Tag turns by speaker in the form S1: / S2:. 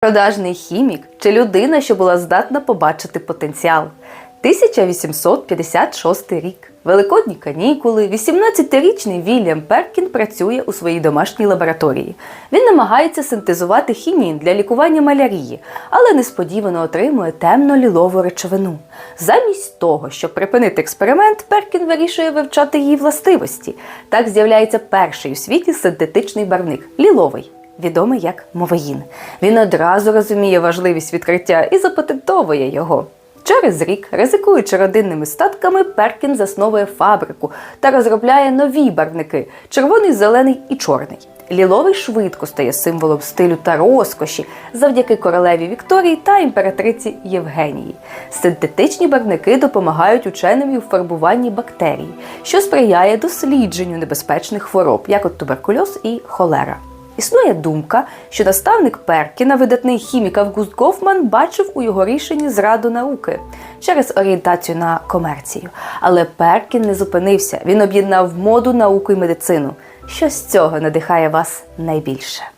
S1: Продажний хімік чи людина, що була здатна побачити потенціал. 1856 рік. Великодні канікули. 18-річний Вільям Перкін працює у своїй домашній лабораторії. Він намагається синтезувати хінін для лікування малярії, але несподівано отримує темно-лілову речовину. Замість того, щоб припинити експеримент, Перкін вирішує вивчати її властивості. Так з'являється перший у світі синтетичний барвник ліловий відомий як мовеїн. Він одразу розуміє важливість відкриття і запатентовує його. Через рік, ризикуючи родинними статками, Перкін засновує фабрику та розробляє нові барвники червоний, зелений і чорний. Ліловий швидко стає символом стилю та розкоші завдяки королеві Вікторії та імператриці Євгенії. Синтетичні барвники допомагають ученим у фарбуванні бактерій, що сприяє дослідженню небезпечних хвороб, як от туберкульоз і холера. Існує думка, що наставник Перкіна, видатний хімік Август Гофман, бачив у його рішенні зраду науки через орієнтацію на комерцію. Але Перкін не зупинився. Він об'єднав моду, науку і медицину. Що з цього надихає вас найбільше?